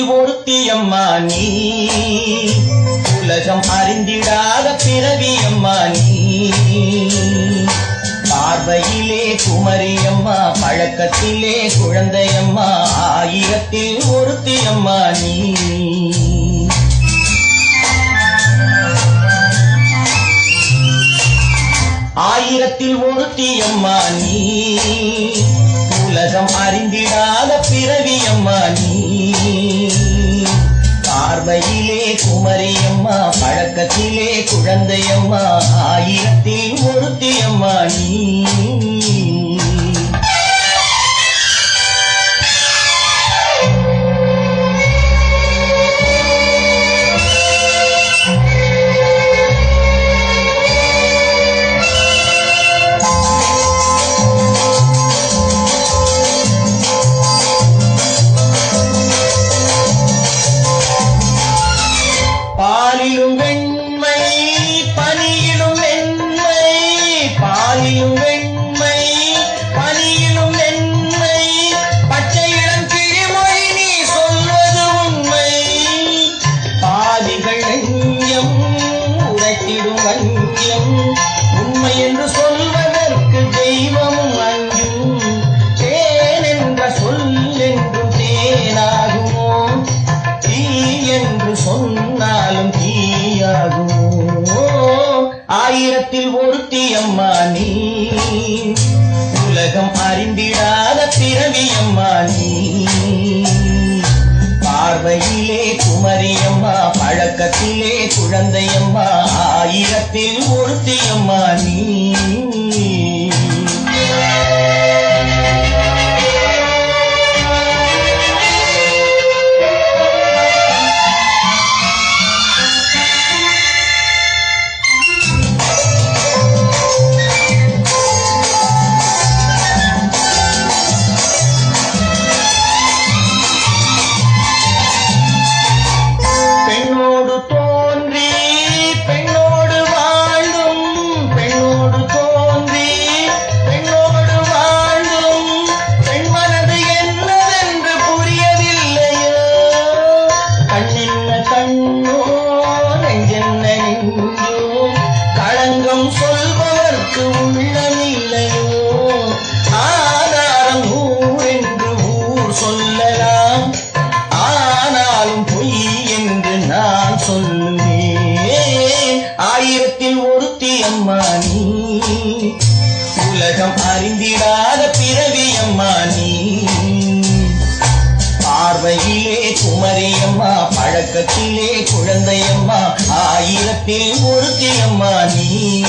ஆயிரத்தில் ஒருத்தியம்மா நீ. உலகம் அறிந்திடாத பிறவியம்மா நீ. பார்வையிலே குமரியம்மா பழக்கத்திலே குழந்தையம்மா ஆயிரத்தில் ஒருத்தியம்மா நீ. ஆயிரத்தில் ஒருத்தியம்மா நீ. உலகம் அறிந்திடாத பிறவியம்மா நீ. பழக்கத்திலே குழந்தையம்மா ஆயிரத்தில் ஒருத்தியம்மா நீ. பாலிலும் உரைத்திடும் உண்மை என்று சொல்வதற்கு தெய்வமும் அஞ்சும். தேன் என்ற சொல் என்றும் தேனாகுமோ? தீ என்று சொன்னாலும் தீயாகுமோ? ஆயிரத்தில் ஒருத்தி அம்மா நீ. உலகம் அறிந்திடாத பிறவி நீ. பார்வையிலே குமரியம்மா பழக்கத்திலே குழந்தையம்மா ஆயிரத்தில் ஒருத்தியம்மா நீ. ஆதாரம் ஊர் என்று ஊர் சொல்லலாம். ஆனாலும் பொய் என்று நான் சொல்லுவேன். ஆயிரத்தில் ஒருத்தி அம்மா நீ. உலகம் அறிந்திடாத பிறவி அம்மா நீ. பார்வையிலே குமரியம்மா பழக்கத்திலே குழந்தையம்மா ஆயிரத்தில் ஒருத்தி அம்மா நீ.